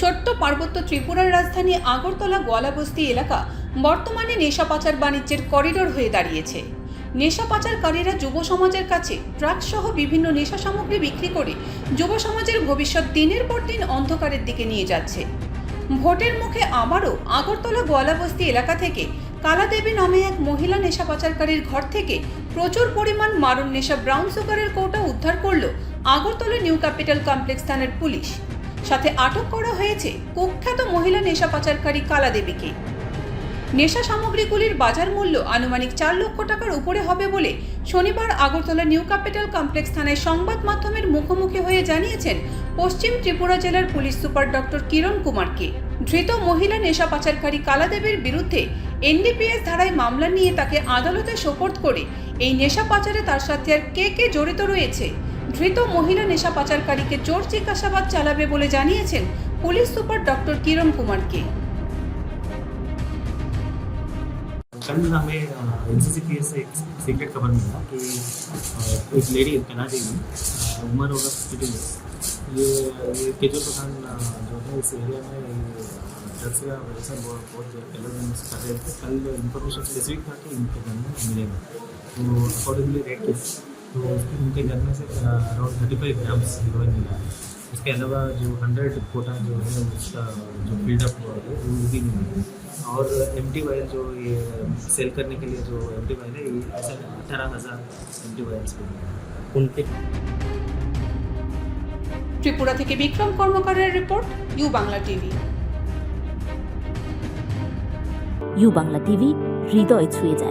পার্বত্য ত্রিপুরার রাজধানী আগরতলা গোয়ালাবস্তি এলাকা বর্তমানে নেশা পাচার বাণিজ্যের করিডোর হয়ে দাঁড়িয়েছে। নেশা পাচারকারীরা যুব সমাজের কাছে ট্রাক সহ বিভিন্ন নেশা সামগ্রী বিক্রি করে যুব সমাজের ভবিষ্যৎ দিনের পর দিন অন্ধকারের দিকে নিয়ে যাচ্ছে। ভোটের মুখে আবারও আগরতলা গোয়ালাবস্তি এলাকা থেকে কালাদেবী নামে এক মহিলা নেশা পাচারকারীর ঘর থেকে প্রচুর পরিমাণ মারণ নেশা ব্রাউন সুগারের কৌটা উদ্ধার করল আগরতলা নিউ ক্যাপিটাল কমপ্লেক্স থানার পুলিশ। সাথে আটক করা হয়েছে কুখ্যাত মহিলা নেশা পাচারকারী কালাদেবীকে নেশা সামগ্রীগুলির বাজার মূল্য আনুমানিক চার লক্ষ টাকার উপরে হবে বলে শনিবার আগরতলা নিউ ক্যাপিটাল কমপ্লেক্স থানায় সংবাদ মাধ্যমের মুখোমুখি হয়ে জানিয়েছেন পশ্চিম ত্রিপুরা জেলার পুলিশ সুপার ডক্টর কিরণ কুমারকে। ধৃত মহিলা নেশা পাচারকারী কালাদেবীর বিরুদ্ধে এনডিপিএস ধারায় মামলা নিয়ে তাকে আদালতে সোপর্দ করে এই নেশা পাচারে তার সাথে আর কে কে জড়িত রয়েছে ধৃত মহিলা নেশা পাচারকারীকে জোর জিজ্ঞাসাবাদ চালাবে বলে জানিয়েছেন পুলিশ সুপার ডক্টর কিরণ কুমারকে कल हमें एनसीसी पी से एक सीक्रेट खबर मिला कि अ, एक लेडी कना देवी अ, उम्र होगा फिफ्टी टू ईयर्स ये ये केजो प्रधान अ, जो है इस एरिया में ड्रग्स का व्यवसाय बहुत बहुत एलोवेंस कर रहे थे कल इन्फॉर्मेशन स्पेसिफिक था कि इनके घर में मिलेगा तो अकॉर्डिंगली रेड केस तो उसके उनके घर में से around thirty five grams heroin मिला है उसके अलावा जो हंड्रेड कोटा जो है उसका जो बिल्डअप हुआ है वो भी मिला है और एम टी वायल जो ये सेल करने के लिए जो एम टी वायल है ये ऐसा अठारह हज़ार एम टी वायल्स उनके ত্রিপুরা থেকে Bikram কর্মকারের report U Bangla TV U Bangla TV হৃদয় ছুঁয়ে যায়